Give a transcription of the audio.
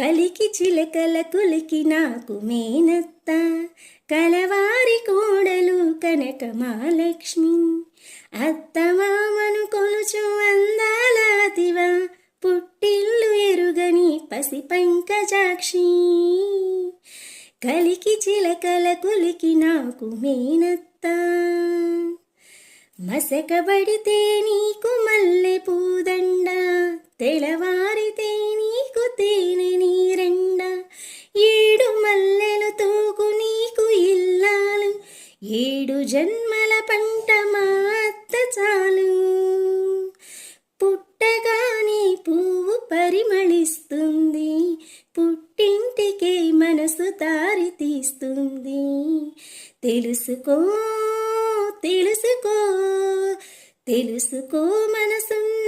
కలికి చిలకల కులికి నాకు మేనత్త. కలవారి కోడలు కనక మహాలక్ష్మి. అత్తమామను కొలుచు అందాలాదివా పుట్టిల్లు ఎరుగని పసి పంకజాక్షి. కలికి చిలకల కులికి నాకు మేనత్త. మసకబడితే నీకు ఏడు జన్మల పంట మా అత్త చాలు. పుట్టగానే పువ్వు పరిమళిస్తుంది. పుట్టింటికే మనసు దారి తీస్తుంది. తెలుసుకో తెలుసుకో తెలుసుకో మనసున్న